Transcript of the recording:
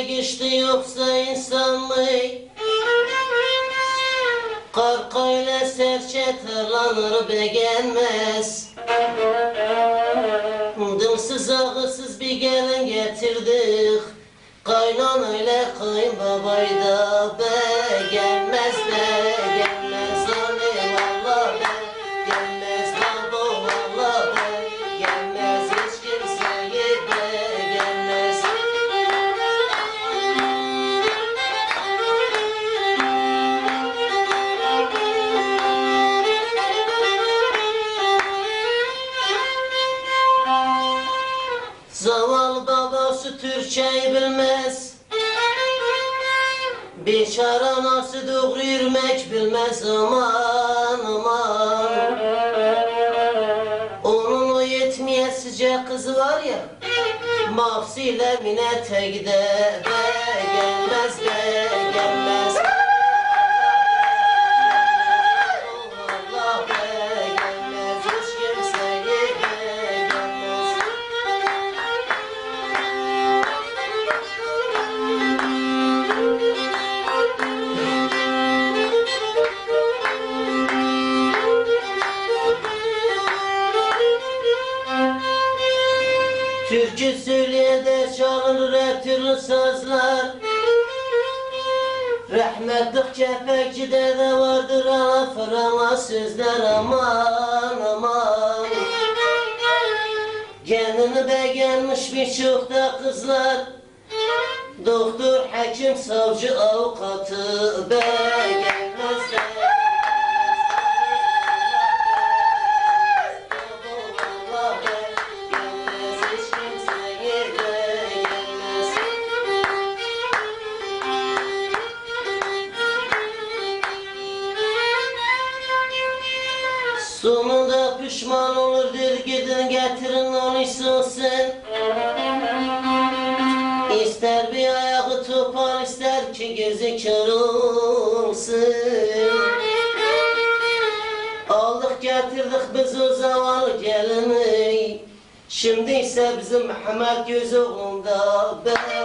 geçti yoksa insan mı? Karka ile serçe tırlanır beğenmez. Dımsız ağısız bir gelin getirdik. Kaynan ile kayınbabayı da ben. Zavallı babası Türkçeyi bilmez. Beşar anası doğru yürümek bilmez. Aman aman. Onun o yetmeyesice kızı var ya Mafsiyle mine tekde Beğenmez beğenmez Allah Türkü söyleye de çalınır her türlü sazlar. Rahmetlik kepekçide de vardır ana fırana sözler aman aman. Kendini beğenmiş birçok da kızlar. Doktor, hakim, savcı, avukatı beğenmezler Sonunda pişman olur der gidin getirin onu sen İster bir ayağı topar ister ki gözü kör olsun. Aldık getirdik biz o zavallı gelini Şimdi ise bizim Mehmet göz oğlunda beğenmezler